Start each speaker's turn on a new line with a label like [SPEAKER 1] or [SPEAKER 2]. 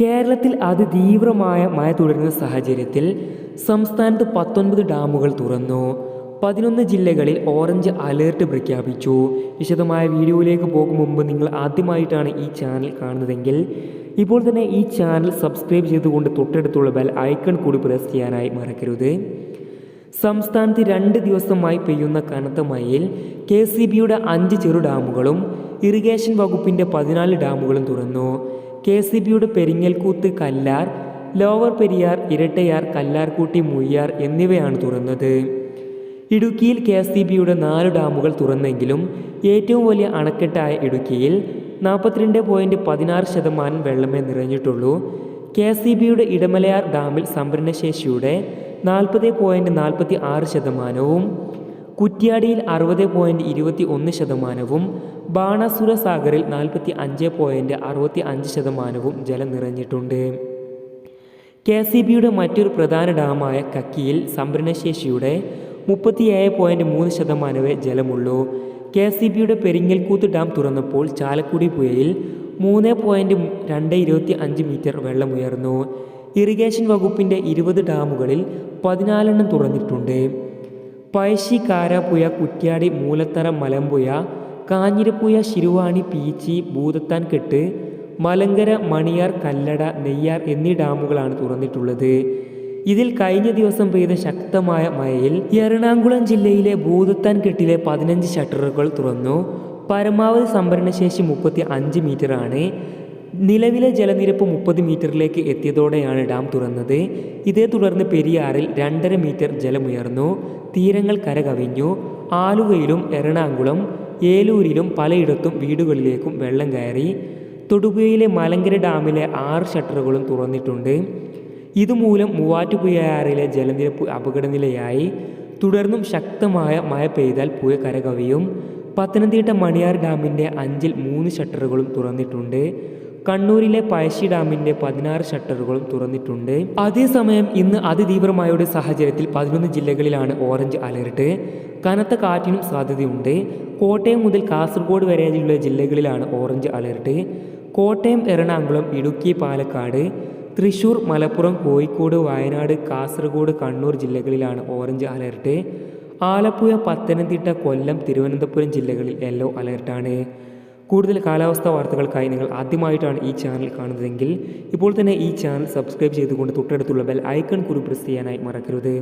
[SPEAKER 1] കേരളത്തിൽ അതിതീവ്രമായ മഴ തുടരുന്ന സാഹചര്യത്തിൽ സംസ്ഥാനത്ത് പത്തൊൻപത് ഡാമുകൾ തുറന്നു. പതിനൊന്ന് ജില്ലകളിൽ ഓറഞ്ച് അലേർട്ട് പ്രഖ്യാപിച്ചു. വിശദമായ വീഡിയോയിലേക്ക് പോകും മുമ്പ് നിങ്ങൾ ആദ്യമായിട്ടാണ് ഈ ചാനൽ കാണുന്നതെങ്കിൽ ഇപ്പോൾ തന്നെ ഈ ചാനൽ സബ്സ്ക്രൈബ് ചെയ്തുകൊണ്ട് തൊട്ടടുത്തുള്ള ബെൽ ഐക്കൺ കൂടി പ്രസ് ചെയ്യാനായി മറക്കരുത്. സംസ്ഥാനത്ത് രണ്ട് ദിവസമായി പെയ്യുന്ന കനത്ത മഴയിൽ കെ സി ബിയുടെ അഞ്ച് ചെറു ഡാമുകളും ഇറിഗേഷൻ വകുപ്പിന്റെ പതിനാല് ഡാമുകളും തുറന്നു. കെ സി ബിയുടെ പെരിങ്ങൽകൂത്ത് കല്ലാർ ലോവർ പെരിയാർ ഇരട്ടയാർ കല്ലാർകൂട്ടി മുയ്യാർ എന്നിവയാണ് തുറന്നത്. ഇടുക്കിയിൽ കെ എസ് സി ബിയുടെ നാല് ഡാമുകൾ തുറന്നെങ്കിലും ഏറ്റവും വലിയ അണക്കെട്ടായ ഇടുക്കിയിൽ നാൽപ്പത്തിരണ്ട് പോയിന്റ് പതിനാറ് ശതമാനം വെള്ളമേ നിറഞ്ഞിട്ടുള്ളൂ. കെ എസ് സി ബിയുടെ ഇടമലയാർ ഡാമിൽ സംഭരണശേഷിയുടെ നാൽപ്പത് പോയിന്റ് നാൽപ്പത്തി ആറ് ശതമാനവും കുറ്റ്യാടിയിൽ അറുപത് പോയിന്റ് ഇരുപത്തി ഒന്ന് ശതമാനവും ബാണാസുര സാഗറിൽ നാൽപ്പത്തി അഞ്ച് പോയിന്റ് അറുപത്തി അഞ്ച് ശതമാനവും ജലം നിറഞ്ഞിട്ടുണ്ട്. കെ സി ബിയുടെ മറ്റൊരു പ്രധാന ഡാമായ കക്കിയിൽ സംഭരണശേഷിയുടെ മുപ്പത്തിയേഴ് പോയിന്റ് മൂന്ന് ശതമാനമേ ജലമുള്ളൂ. കെ സി ബിയുടെ പെരിങ്ങൽക്കൂത്ത് ഡാം തുറന്നപ്പോൾ ചാലക്കുടി പുഴയിൽ മൂന്ന് പോയിന്റ് രണ്ട് ഇരുപത്തി അഞ്ച് മീറ്റർ വെള്ളമുയർന്നു. ഇറിഗേഷൻ വകുപ്പിന്റെ ഇരുപത് ഡാമുകളിൽ പതിനാലെണ്ണം തുറന്നിട്ടുണ്ട്. പഴശ്ശി കാരാപ്പുഴ കുറ്റ്യാടി മൂലത്തറ മലമ്പുഴ കാഞ്ഞിരപ്പുഴ ശിരുവാണി പീച്ചി ഭൂതത്താൻ കെട്ട് മലങ്കര മണിയാർ കല്ലട നെയ്യാർ എന്നീ ഡാമുകളാണ് തുറന്നിട്ടുള്ളത്. ഇതിൽ കഴിഞ്ഞ ദിവസം പെയ്ത ശക്തമായ മഴയിൽ എറണാകുളം ജില്ലയിലെ ഭൂതത്താൻ കെട്ടിലെ പതിനഞ്ച് ഷട്ടറുകൾ തുറന്നു. പരമാവധി സംഭരണശേഷി മുപ്പത്തി അഞ്ച് മീറ്ററാണ് നിലവിലെ ജലനിരപ്പ് മുപ്പത് മീറ്ററിലേക്ക് എത്തിയതോടെയാണ് ഡാം തുറന്നത്. ഇതേ തുടർന്ന് പെരിയാറിൽ രണ്ടര മീറ്റർ ജലമുയർന്നു. തീരങ്ങൾ കരകവിഞ്ഞു. ആലുവയിലും എറണാകുളം ഏലൂരിലും പലയിടത്തും വീടുകളിലേക്കും വെള്ളം കയറി തൊടുപുഴയിലെ മലങ്കര ഡാമിലെ ആറ് ഷട്ടറുകളും തുറന്നിട്ടുണ്ട്. ഇതുമൂലം മൂവാറ്റുപുഴയാറിലെ ജലനിരപ്പ് അപകടനിലയായി. തുടർന്നും ശക്തമായ മഴ പെയ്താൽ പുഴ കരകവിയും. പത്തനംതിട്ട മണിയാർ ഡാമിന്റെ അഞ്ചിൽ മൂന്ന് ഷട്ടറുകളും തുറന്നിട്ടുണ്ട്. കണ്ണൂരിലെ പഴശ്ശി ഡാമിന്റെ പതിനാറ് ഷട്ടറുകളും തുറന്നിട്ടുണ്ട്. അതേസമയം ഇന്ന് അതിതീവ്രമായുടെ സാഹചര്യത്തിൽ പതിനൊന്ന് ജില്ലകളിലാണ് ഓറഞ്ച് അലേർട്ട്. കനത്ത കാറ്റിനും സാധ്യതയുണ്ട്. കോട്ടയം മുതൽ കാസർഗോഡ് വരെയുള്ള ജില്ലകളിലാണ് ഓറഞ്ച് അലേർട്ട്. കോട്ടയം എറണാകുളം ഇടുക്കി പാലക്കാട് തൃശൂർ മലപ്പുറം കോഴിക്കോട് വയനാട് കാസർഗോഡ് കണ്ണൂർ ജില്ലകളിലാണ് ഓറഞ്ച് അലേർട്ട്. ആലപ്പുഴ പത്തനംതിട്ട കൊല്ലം തിരുവനന്തപുരം ജില്ലകളിൽ യെല്ലോ അലർട്ടാണ്. കൂടുതൽ കാലാവസ്ഥാ വാർത്തകൾക്കായി നിങ്ങൾ ആദ്യമായിട്ടാണ് ഈ ചാനൽ കാണുന്നതെങ്കിൽ ഇപ്പോൾ തന്നെ ഈ ചാനൽ സബ്സ്ക്രൈബ് ചെയ്തുകൊണ്ട് തൊട്ടടുത്തുള്ള ബെൽ ഐക്കൺ കുറി പ്രസ് ചെയ്യാനായി മറക്കരുത്.